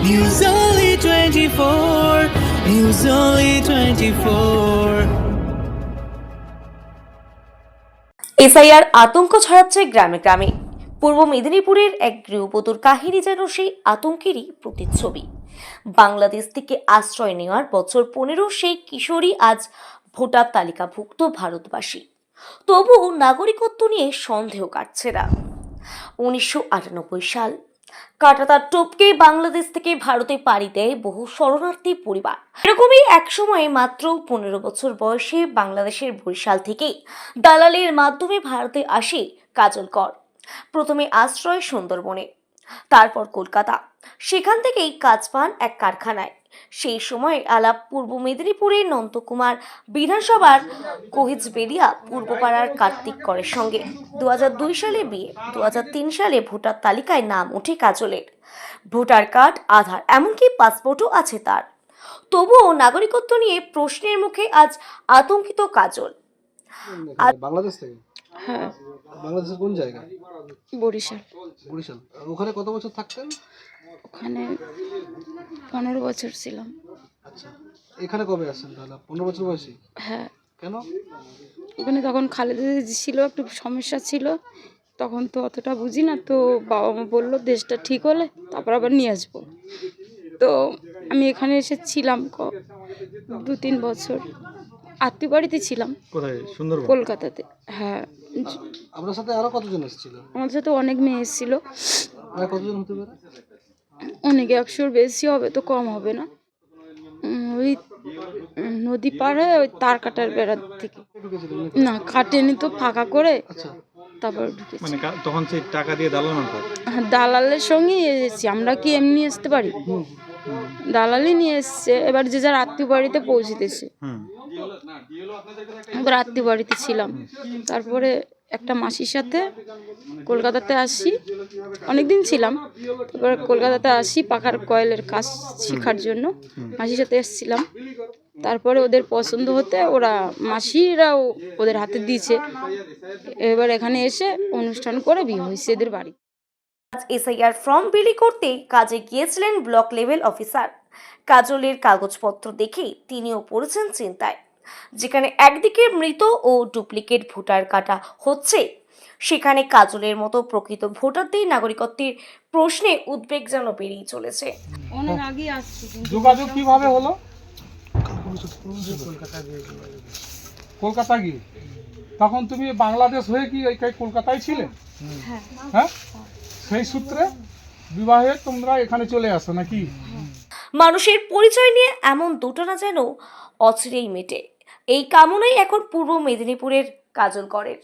News Only 24. News Only 24. SIR আতঙ্ক ছড়াচ্ছে গ্রামে গ্রামে পূর্ব মেদিনীপুরের এক গৃহবধূর কাহিনী যেন সেই আতঙ্কেরই প্রতিচ্ছবি বাংলাদেশ থেকে আশ্রয় নেওয়ার বছর পনেরো সেই কিশোরী আজ ভোটার তালিকাভুক্ত ভারতবাসী তবু নাগরিকত্ব নিয়ে সন্দেহ কাটছে না উনিশশো আটানব্বই সাল কাটাতার টোপকে বাংলাদেশ থেকে ভারতে পাড়ি দেয় বহু শরণার্থী পরিবার। এরকমই এক সময়ে মাত্র পনেরো বছর বয়সে বাংলাদেশের বরিশাল থেকে দালালের মাধ্যমে ভারতে আসে কাজল কর প্রথমে আশ্রয় সুন্দরবনে তারপর কলকাতা। সেখান থেকেই কাজ পান এক কারখানায়। সেই সময় আলাপ পূর্ব মেদিনীপুরের নন্দকুমার বিধানসভার কোহিজবেলিয়া পূর্বপাড়ার কার্তিক করের সঙ্গে। দু সালে বিয়ে দু সালে ভোটার তালিকায় নাম ওঠে কাজলের। ভোটার কার্ড আধার এমনকি পাসপোর্টও আছে তার। তবুও নাগরিকত্ব নিয়ে প্রশ্নের মুখে আজ আতঙ্কিত কাজল। বাংলাদেশ থেকে? হ্যাঁ। বাংলাদেশের কোন জায়গা? বরিশাল। বরিশাল ওখানে কত বছর থাকতেন? ওখানে পনেরো বছর ছিলাম। আচ্ছা। এখানে কবে আসছেন তাহলে? পনেরো বছর বয়সী? হ্যাঁ। কেন? ওখানে তখন খালেদা ছিল একটু সমস্যা ছিল। তখন তো অতটা বুঝি না তো বাবা মা বলল দেশটা ঠিক হলে তারপর আবার নিয়ে আসব। তো আমি এখানে এসেছিলাম ক- দু তিন বছর। আত্মীয় বাড়িতে ছিলাম। কোথায়? সুন্দরবন? কলকাতাতে। হ্যাঁ। আপনার সাথে আরও কতজন এসেছিল? আমার সাথে অনেক মেয়ে এসেছিল। কতজন হতে পারে? অনেক একশোর বেশি হবে তো কম হবে না। ওই নদী পার হয়ে ওই তার কাটার বেড়ার থেকে। ঢুকেছিলেন নাকি? না কাটেনি তো ফাঁকা করে। আচ্ছা। তারপর ঢুকেছি। মানে কা- তখন সেই টাকা দিয়ে দালাল মারফত হ্যাঁ, দালালের সঙ্গেই এসেছি। আমরা কি এমনি আসতে পারি? দালালই নিয়ে এসছে। এবার যে যার আত্মীয় বাড়িতে পৌঁছিতেছে হুম। আত্মীয় বাড়িতে ছিলাম। তারপরে একটা মাসির সাথে কলকাতাতে আসি। অনেকদিন ছিলাম। তারপরে কলকাতাতে আসি পাখার কয়েলের কাজ শেখার জন্য। মাসির সাথে এসেছিলাম। তারপরে ওদের পছন্দ হতে ওরা মাসিরাও ওদের হাতে দিয়েছে। এবার এখানে এসে অনুষ্ঠান করে বিয়ে হয়েছে এদের বাড়ি। আজ এসআইআর ফর্ম বিলি করতে কাজে গিয়েছিলেন ব্লক লেভেল অফিসার। কাজলের কাগজপত্র দেখে তিনিও পড়েছেন চিন্তায়। যেখানে একদিকে মৃত ও ডুপ্লিকেট ভোটার কাটা হচ্ছে। সেখানে কাজলের মতো প্রকৃত ভোটারদের নাগরিকত্বের প্রশ্নে উদ্বেগ যেন বেরিয়ে চলেছে। অনেক আগে আসছে যোগাযোগ কীভাবে হলো? কলকাতা গিয়ে? তখন তুমি বাংলাদেশ হয়ে কি কলকাতায় ছিলে? হ্যাঁ। সেই সূত্রে বিবাহে তোমরা এখানে চলে আসো নাকি? মানুষের পরিচয় নিয়ে এমন দুটানা যেন অচিরেই মেটে। এই কামনাই এখন পূর্ব মেদিনীপুরের কাজল করের